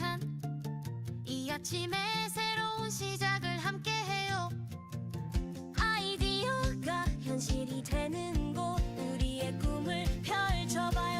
가득한 이 아침에 새로운 시작을 함께 해요. 아이디어가 현실이 되는 곳 우리의 꿈을 펼쳐봐요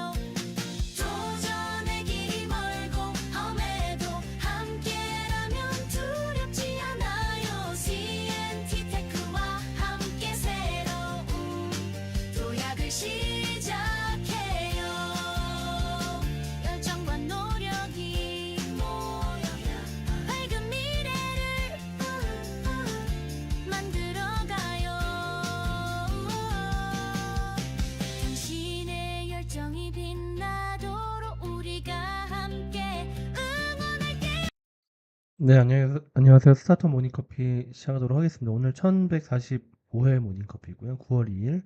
네, 안녕하세요. 스타터 모닝커피 시작하도록 하겠습니다. 오늘 1145 회 모닝커피고요. 9월 2 일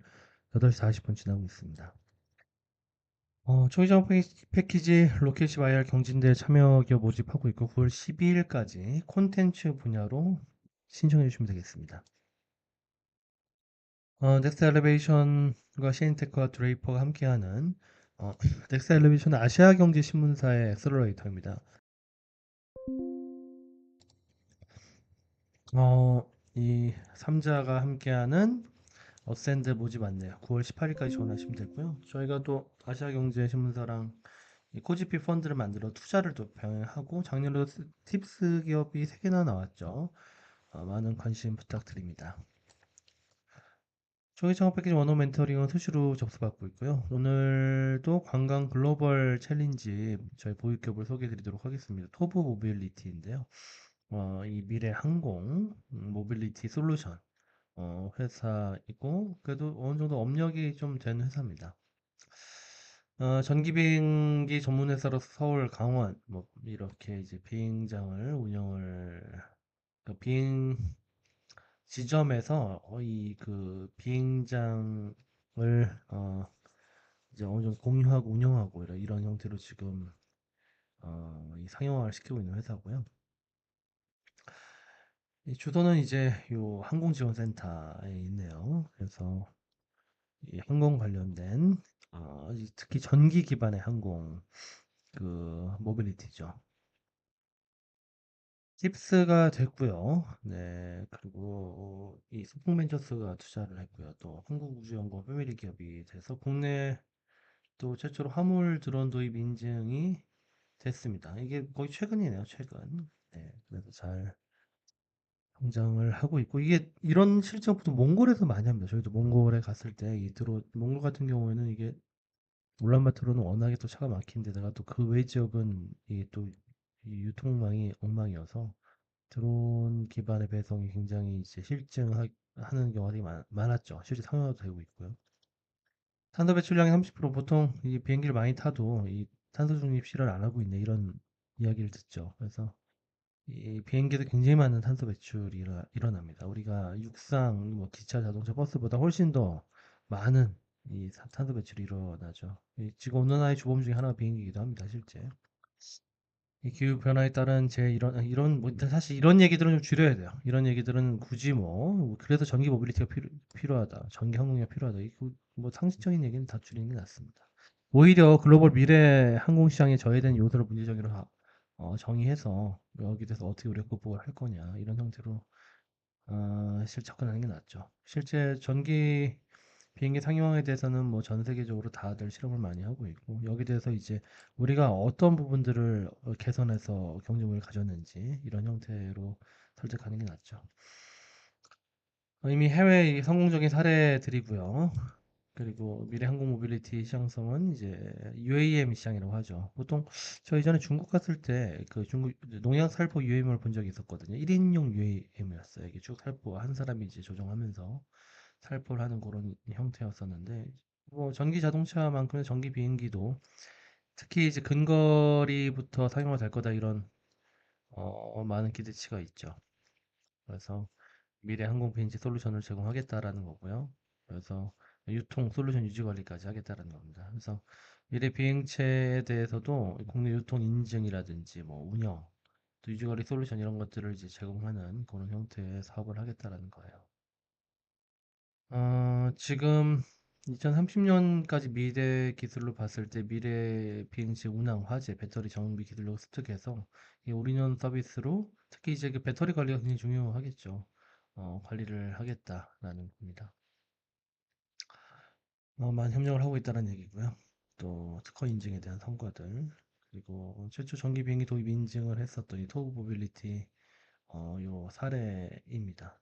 8시 40 분 지나고 있습니다. 어, 초이정 패키지 로켓시 IR 경진대 참여 기업 모집하고 있고 9월 12 일까지 콘텐츠 분야로 신청해 주시면 되겠습니다. 어, 넥스 엘리베이션과 시인테크와 드레이퍼가 함께하는 어, 넥스 엘리베이션은 아시아 경제 신문사의 엑셀러레이터입니다. 어, 이 3자가 함께하는 어센드 모집 안내요. 9월 18일까지 지원하시면 되고요. 저희가 또 아시아경제신문사랑 이 코지피 펀드를 만들어 투자를 또 병행하고 작년에도 스- 팁스 기업이 3개나 나왔죠. 어, 많은 관심 부탁드립니다. 초기 창업 패키지 원호 멘토링은 수시로 접수받고 있고요. 오늘도 관광 글로벌 챌린지 저희 보육기업을 소개해 드리도록 하겠습니다. 토브 모빌리티인데요. 어, 이 미래 항공 음, 모빌리티 솔루션 어, 회사이고 그래도 어느 정도 업력이 좀 된 회사입니다. 어, 전기 비행기 전문 회사로서 서울, 강원 뭐 이렇게 이제 비행장을 운영을 그 비행 지점에서 거의 그 비행장을 어, 이제 어느 정도 공유하고 운영하고 이런, 이런 형태로 지금 어, 이 상용화를 시키고 있는 회사고요. 이 주소는 이제 요 항공지원센터에 있네요. 그래서 이 항공 관련된 어, 이 특히 전기 기반의 항공 그 모빌리티죠. 칩스가 됐고요. 네, 그리고 이 소풍벤처스가 투자를 했고요. 또 한국우주연구원 패밀리 기업이 돼서 국내 또 최초로 화물 드론 도입 인증이 됐습니다. 이게 거의 최근이네요, 최근. 네, 그래서 잘 성장을 하고 있고 이게 이런 실적부터 몽골에서 많이 합니다. 저희도 몽골에 갔을 때이 드론 몽골 같은 경우에는 이게 울란바토르는 워낙에 또 차가 막힌 데다가 또 그 외 지역은 이게 또이 유통망이 엉망이어서 드론 기반의 배송이 굉장히 이제 실증하는 경우가 되게 많, 많았죠. 실제 상용화도 되고 있고요. 탄소 배출량이 30% 보통 이 비행기를 많이 타도 이 탄소 중립 실현을 안 하고 있네 이런 이야기를 듣죠. 그래서 이 비행기도 굉장히 많은 탄소 배출이 일어, 일어납니다. 우리가 육상, 뭐 기차, 자동차, 버스보다 훨씬 더 많은 이 사- 탄소 배출이 일어나죠. 이 지구 온난화의 주범 중에 하나가 비행기이기도 합니다, 실제. 이 기후 변화에 따른 제 이런 이런 뭐 사실 이런 얘기들은 좀 줄여야 돼요. 이런 얘기들은 굳이 뭐 그래서 전기 모빌리티가 필요, 필요하다, 전기 항공기가 필요하다. 이거 뭐 상식적인 얘기는 다 줄이는 게 낫습니다. 오히려 글로벌 미래 항공 시장에 저해된 요소를 문제적으로 하- 어, 정의해서 여기 대해서 어떻게 우리가 극복을 할 거냐 이런 형태로 어, 실 접근하는 게 낫죠. 실제 전기 비행기 상용화에 대해서는 뭐 전 세계적으로 다들 실험을 많이 하고 있고 여기 대해서 이제 우리가 어떤 부분들을 어, 개선해서 경쟁력을 가졌는지 이런 형태로 설득하는 게 낫죠. 어, 이미 해외 이 성공적인 사례들이고요. 그리고 미래 항공 모빌리티 시장성은 이제 UAM 시장이라고 하죠. 보통 저 이전에 중국 갔을 때 그 중국 농약 살포 UAM을 본 적이 있었거든요. 1인용 UAM이었어요. 이게 쭉 살포 한 사람이 이제 조정하면서 살포를 하는 그런 형태였었는데 뭐 전기 자동차만큼의 전기 비행기도 특히 이제 근거리부터 사용화 될 거다 이런 어, 많은 기대치가 있죠. 그래서 미래 항공 비행기 솔루션을 제공하겠다라는 거고요. 그래서 유통 솔루션 유지 관리까지 하겠다라는 겁니다. 그래서 미래 비행체에 대해서도 국내 유통 인증이라든지 뭐 운영, 또 유지 관리 솔루션 이런 것들을 이제 제공하는 그런 형태의 사업을 하겠다라는 거예요. 어, 지금 2030년까지 미래 기술로 봤을 때 미래 비행체 운항, 화재, 배터리 정비 기술로 습득해서 이 올인원 서비스로 특히 이제 그 배터리 관리가 굉장히 중요하겠죠. 어, 관리를 하겠다라는 겁니다. 어, 많은 협력을 하고 있다는 얘기고요. 또 특허 인증에 대한 성과들 그리고 최초 전기 비행기 도입 인증을 했었던 이 토브 모빌리티 어, 요 사례입니다.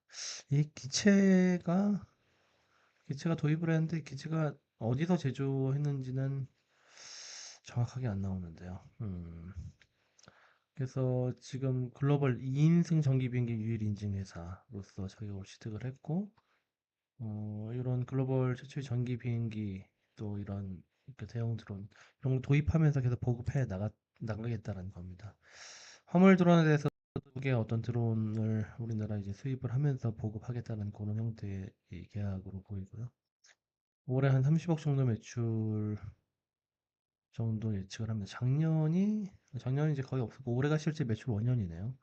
이 기체가 기체가 도입을 했는데 기체가 어디서 제조했는지는 정확하게 안 나오는데요. 음, 그래서 지금 글로벌 2인승 전기 비행기 유일 인증 회사로서 자격을 취득을 했고 어, 이런 글로벌 최초의 전기 비행기 또 이런 그 대형 드론 이런 걸 도입하면서 계속 보급해 나가 나가겠다는 겁니다. 화물 드론에 대해서 두 개의 어떤 드론을 우리나라 이제 수입을 하면서 보급하겠다는 그런 형태의 이 계약으로 보이고요. 올해 한 30억 정도 매출 정도 예측을 합니다. 작년이 작년이 이제 거의 없었고 올해가 실제 매출 원년이네요.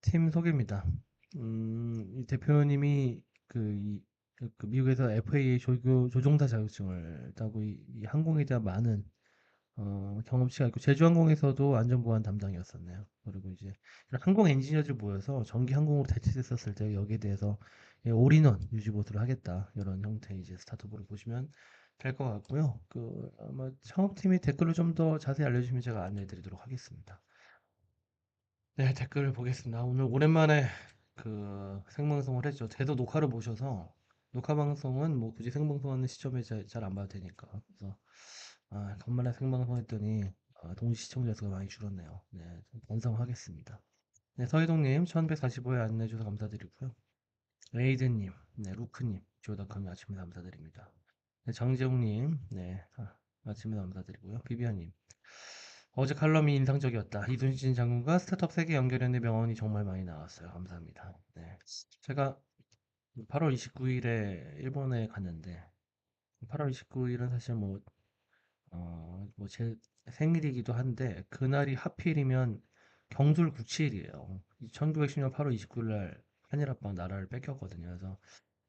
팀 소개입니다. 음, 이 대표님이 그, 이, 그- 그 미국에서 FAA 조교, 조종사 자격증을 따고 이, 이 항공에 대한 많은 어, 경험치가 있고 제주항공에서도 안전보안 담당이었었네요. 그리고 이제 항공 엔지니어들 모여서 전기 항공으로 대체됐었을 때 여기에 대해서 예, 올인원 유지보수를 하겠다 이런 형태의 이제 스타트업으로 보시면 될 것 같고요. 그 아마 창업팀이 댓글로 좀 더 자세히 알려주시면 제가 안내해드리도록 하겠습니다. 네, 댓글을 보겠습니다. 오늘 오랜만에 그 생방송을 했죠. 제도 녹화를 모셔서 녹화 방송은 뭐 굳이 생방송하는 시점에 잘 안 봐도 되니까. 그래서 아, 간만에 생방송 했더니 아, 동시 시청자 수가 많이 줄었네요. 네, 좀 반성하겠습니다. 네, 서희동님 1145회 안내 주셔서 감사드리고요. 레이드님, 네, 루크님, 조다컴이 아침에 감사드립니다. 네, 장재웅님, 네, 아, 아침에 감사드리고요. 비비아님, 어제 칼럼이 인상적이었다. 이순신 장군과 스타트업 세계 연결연대 명언이 정말 많이 나왔어요. 감사합니다. 네. 제가 8월 29일에 일본에 갔는데 8월 29일은 사실 뭐, 어, 뭐 제 생일이기도 한데 그날이 하필이면 경술 97일이에요. 1910년 8월 29일 날 한일 합방 나라를 뺏겼거든요. 그래서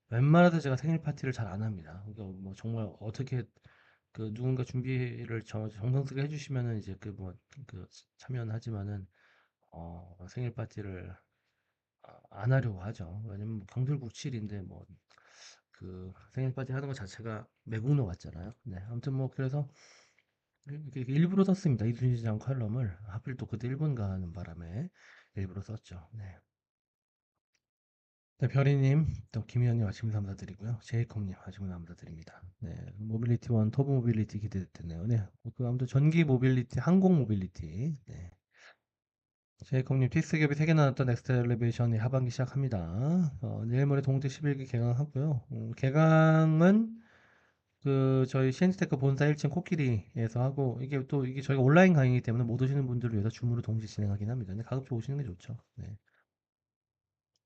웬만해서 제가 생일 파티를 잘 안 합니다. 그러니까 뭐 정말 어떻게 그 누군가 준비를 저 정성스레 해주시면은 이제 그 뭐 그 참여는 하지만은 어 생일 파티를 아, 안 하려고 하죠. 왜냐면 뭐 경술 97인데 뭐 그 생일 파티 하는 것 자체가 매국노 같잖아요. 네, 아무튼 뭐 그래서 일부러 썼습니다. 이순신 장 칼럼을 하필 또 그때 일본 가는 바람에 일부러 썼죠. 네. 네, 별이님, 또 김희연님 아침에 감사드리고요. 제이콥님 아침에 감사드립니다. 네, 모빌리티 원 터보 모빌리티 기대됐네요. 네, 그 아무튼 전기 모빌리티, 항공 모빌리티. 네. 제이콥님 티스 기업이 세개 나눴던 넥스트 엘리베이션이 하반기 시작합니다. 어, 내일 모레 동대 11기 개강하고요. 음, 개강은 그 저희 시엔티테크 본사 1층 코끼리에서 하고 이게 또 이게 저희가 온라인 강의이기 때문에 못 오시는 분들을 위해서 줌으로 동시 진행하긴 합니다. 근데 가급적 오시는 게 좋죠. 네.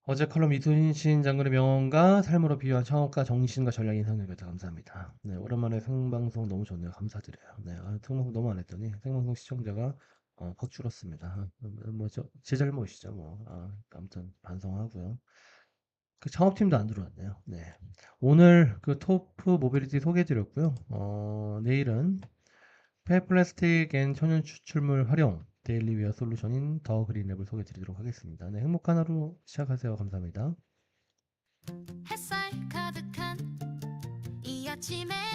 어제 컬럼 이순신 장군의 명언과 삶으로 비유한 창업가 정신과 전략 인상적이었다. 감사합니다. 네, 오랜만에 생방송 너무 좋네요. 감사드려요. 네, 아, 생방송 너무 안 했더니 생방송 시청자가 어, 퍽 줄었습니다. 뭐 저 제 잘못이죠. 뭐 아, 아무튼 반성하고요. 그 창업팀도 안 들어왔네요. 네, 오늘 그 토프 모빌리티 소개해드렸고요. 어, 내일은 폐플라스틱 앤 천연 추출물 활용 데일리 웨어 솔루션인 더 그린랩을 소개해 드리도록 하겠습니다. 네, 행복한 하루 시작하세요. 감사합니다. 햇살 가득한 이 아침에